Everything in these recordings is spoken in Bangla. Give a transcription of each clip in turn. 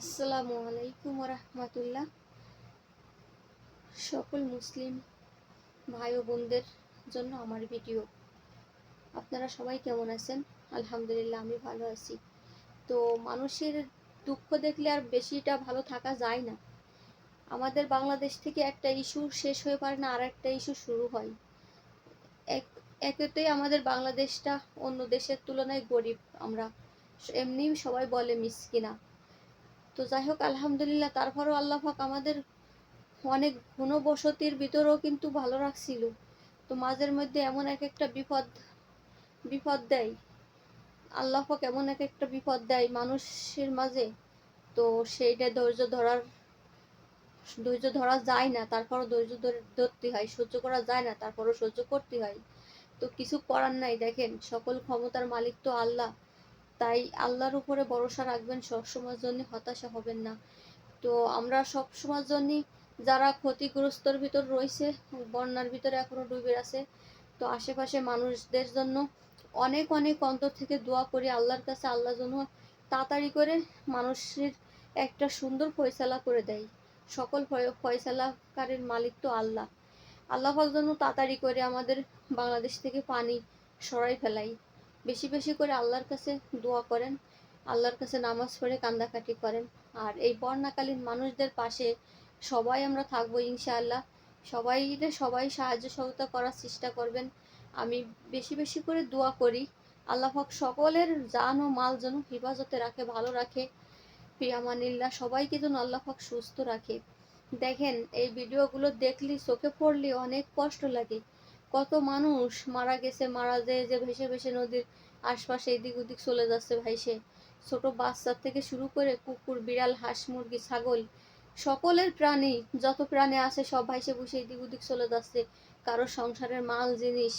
আসসালামু আলাইকুম রহমতুল্লাহ সকল মুসলিম ভাই ও বোনদের জন্য আমার ভিডিও। আপনারা সবাই কেমন আছেন? আলহামদুলিল্লাহ, আমি ভালো আছি। তো মানুষের দুঃখ দেখলে আর বেশিটা ভালো থাকা যায় না। আমাদের বাংলাদেশ থেকে একটা ইস্যু শেষ হয়ে পারে না আর একটা ইস্যু শুরু হয়। এক, একেতেই আমাদের বাংলাদেশটা অন্য দেশের তুলনায় গরিব। আমরা এমনি সবাই বলে মিসকিনা তো যাই হোক, আলহামদুলিল্লাহ, তারপরেও আল্লাহ পাক আমাদের অনেক ঘনবসতির ভিতরেও কিন্তু ভালো রাখছিল। তো মাঝের মধ্যে এমন এক একটা বিপদ বিপদ দেয়। আল্লাহ পাক এমন এক একটা বিপদ দেয় মানুষের মাঝে। তো সেইটা ধৈর্য ধরার, ধৈর্য ধরা যায় না, তারপরও ধৈর্য ধরে, ধরতে হয়, সহ্য করা যায় না, তারপরও সহ্য করতে হয়। তো কিছু করার নাই, দেখেন, সকল ক্ষমতার মালিক তো আল্লাহ। তাই আল্লাহর উপরে ভরসা রাখবেন সবসময়ের জন্য হতাশা হবেন না। তো আমরা সব সময়ের জন্য যারা ক্ষতিগ্রস্তর ভিতর রয়েছে, বন্যার ভিতরে এখনও ডুবে আছে, তো আশেপাশে মানুষদের জন্য অনেক অনেক অন্তর থেকে দোয়া করি আল্লাহর কাছে, আল্লাহ যেন তাড়াতাড়ি করে মানুষের একটা সুন্দর ফয়সালা করে দেয়। সকল ফয়- ফয়সালাকারীর মালিক তো আল্লাহ। আল্লাহ পাক যেন তাড়াতাড়ি করে আমাদের বাংলাদেশ থেকে পানি সরাই ফেলাই। বেশি বেশি করে আল্লাহর কাছে দোয়া করেন, আল্লাহর কাছে নামাজ পড়ে কান্দাকাটি করেন। আর এই বন্যাকালীন মানুষদের পাশে সবাই আমরা থাকব ইনশাআল্লাহ। সবাই সবাই সাহায্য সহযোগিতা করার চেষ্টা করবেন। আমি বেশি বেশি করে দোয়া করি। আল্লাহ পাক সকলের জান ও মাল যেন হেফাজতে রাখে, ভালো রাখে। প্রিয়ামানিল্লাহ সবাইকে যেন আল্লাহ পাক সুস্থ রাখে। দেখেন, এই ভিডিওগুলো দেখলি, চোখে পড়লে অনেক কষ্ট লাগে। কত মানুষ মারা গেছে, মারা যায় যে ভেসে ভেসে নদীর আশপাশে এদিক ওদিক চলে যাচ্ছে ভাইসে ছোট বাচ্চার থেকে শুরু করে কুকুর, বিড়াল, হাঁস, মুরগি, ছাগল, সকলের প্রাণী, যত প্রাণী আছে সব ভাইসে বসে এদিক ওদিক চলে যাচ্ছে। কারও সংসারের মাল, জিনিস,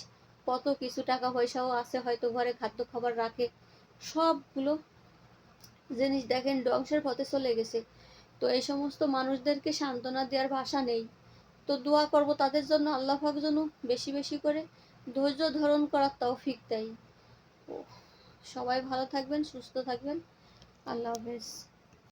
কত কিছু টাকা পয়সাও আছে, হয়তো ঘরে খাদ্য খাবার রাখে, সবগুলো জিনিস দেখেন ধ্বংসের পথে চলে গেছে। তো এই সমস্ত মানুষদেরকে সান্ত্বনা দেওয়ার ভাষা নেই। তো দোয়া করব তাদের জন্য, আল্লাহ যেন বেশি বেশি করে ধৈর্য ধারণ করার তৌফিক দেয়। সবাই ভালো থাকবেন, সুস্থ থাকবেন। আল্লাহ হাফেজ।